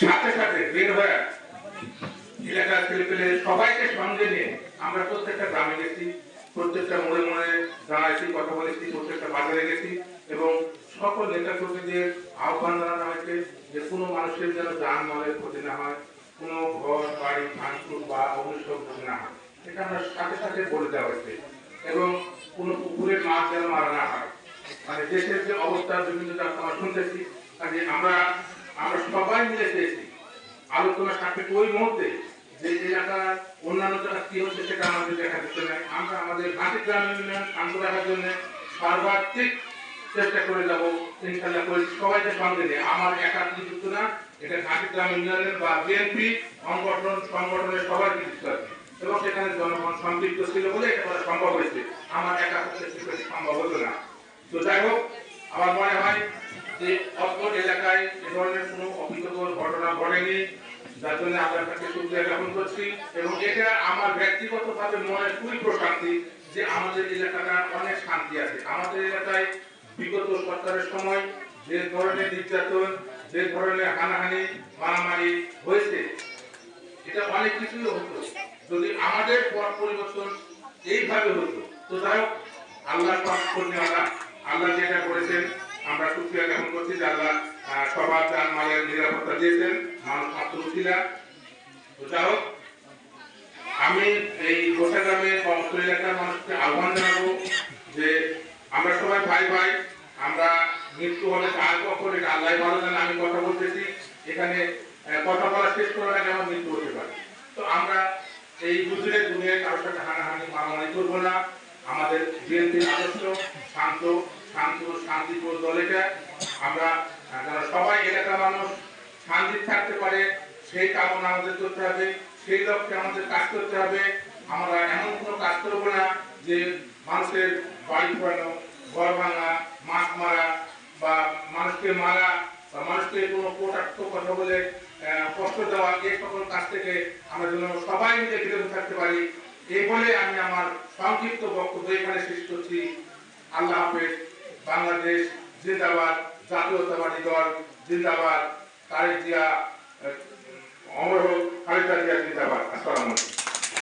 সাথে সাথে বের হয়ে এলাকার ছেলে পেলে সবাইকে সঙ্গে নিয়ে আমরা প্রত্যেকটা গ্রামে গেছি, প্রত্যেকটা মোড়ে মোড়ে দাঁড়াইছি, কথা বলেছি, প্রত্যেকটা বাজারে গেছি এবং সকল নেতা কর্মীদের আহ্বান জানানো হয়েছে যে কোনো মানুষের যেন যান মালের ক্ষতি না হয়, কোনো ঘর, বাড়ি, ভাঙচুর বা অগ্নিসব ক্ষতি না হয়। এটা আমরা সাথে সাথে বলে দেওয়া হয়েছে এবং কোনো পুকুরের মাছ যেন মারা না হয়। মানে দেশের যে অবস্থা, বিভিন্ন আমরা শুনতেছি, কাজে আমরা আমরা সবাই মিলে চেয়েছি আলোচনা সাপেক্ষে ওই মুহূর্তে যে এলাকার অন্যান্য জায়গা কি হচ্ছে সেটা আমাদের দেখা দিচ্ছে না আমরা আমাদের ঘাটি গ্রামের উন্নয়ন শান্ত রাখার জন্য সর্বাত্মিক চেষ্টা করে যাব। ইনশাল্লাহ করে সবাইকে সঙ্গে নিয়ে। আমার একা যুক্ত না, এটা ঘাটি গ্রাম ইউনিয়নের বা বিএনপি সংগঠন, সংগঠনের সবার কিছু আছে। এবং সেখানে জনগণ সম্পৃক্ত ছিল বলে এটা করা সম্ভব হয়েছে। আমার একা পক্ষে সম্ভব হতো না। তো যাই হোক অত্র এলাকায় এ ধরনের কোনো অপ্রীতকর ঘটনা ঘটেনি। যার জন্য আমরা তাকে সুবিধা জ্ঞাপন করছি এবং এটা আমার ব্যক্তিগতভাবে মনে খুবই প্রশান্তি যে আমাদের এলাকাটা অনেক শান্তি আছে। আমাদের এলাকায় বিগত সরকারের সময় যে ধরনের নির্যাতন, যে ধরনের হানাহানি, মারামারি হয়েছে, এটা অনেক কিছুই হতো। যদি আমাদের পথ পরিবর্তন এইভাবে হতো, তো যাই হোক আল্লাহ কন্যারা আল্লাহ যেটা করেছেন আমরা সুক্রিয়া জ্ঞাপন করছি? যে আল্লাহ সবার যান মালের নিরাপত্তা দিয়েছেন মানুষ তো যাই হোক, আমি এই গোসা গ্রামের অত্র এলাকার মানুষকে আহ্বান জানাব যে আমরা সবাই ভাই ভাই, আমরা মৃত্যু হলে কার কখন, এটা আল্লাহ ভালো জানে, আমি কথা বলতেছি। এখানে কথা বলা শেষ করার আগে আমার মৃত্যু হতে পারে। তো আমরা এই বুঝলে দুনিয়ায় কারোর সাথে হানাহানি, মারামারি করব না। আমাদের বিএনপির আদর্শ, শান্ত শান্ত শান্তিপূর্ণ দল এটা। আমরা যারা সবাই এলাকার মানুষ শান্তি থাকতে পারে, সেই কামনা আমাদের করতে হবে, সেই লক্ষ্যে আমাদের কাজ করতে হবে। আমরা এমন কোনো কাজ করব না যে মানুষের বাড়ি ঘর ভাঙা, মাছ মারা বা মানুষকে মারা বা মানুষকে কোনো কথা বলে কষ্ট দেওয়া, এই সকল কাজ থেকে আমরা যেন সবাই মিলে বিরত থাকতে পারি। এই বলে আমি আমার সংক্ষিপ্ত বক্তব্য এখানে শেষ করছি। আল্লাহ হাফেজ। বাংলাদেশ জিন্দাবাদ জাতীয়তাবাদী দল জিন্দাবাদ তারেক জিয়া